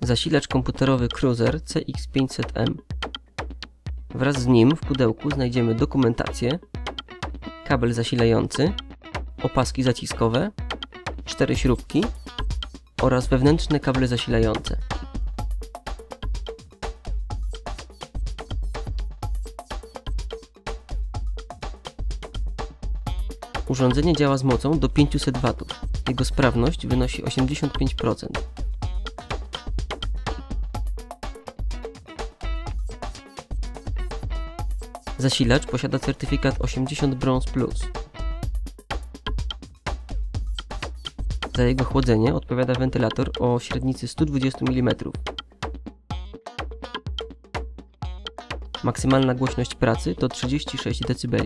Zasilacz komputerowy Cruiser CX500M. Wraz z nim w pudełku znajdziemy dokumentację, kabel zasilający, opaski zaciskowe, cztery śrubki oraz wewnętrzne kable zasilające. Urządzenie działa z mocą do 500 W. Jego sprawność wynosi 85%. Zasilacz posiada certyfikat 80 Bronze Plus. Za jego chłodzenie odpowiada wentylator o średnicy 120 mm. Maksymalna głośność pracy to 36 dB.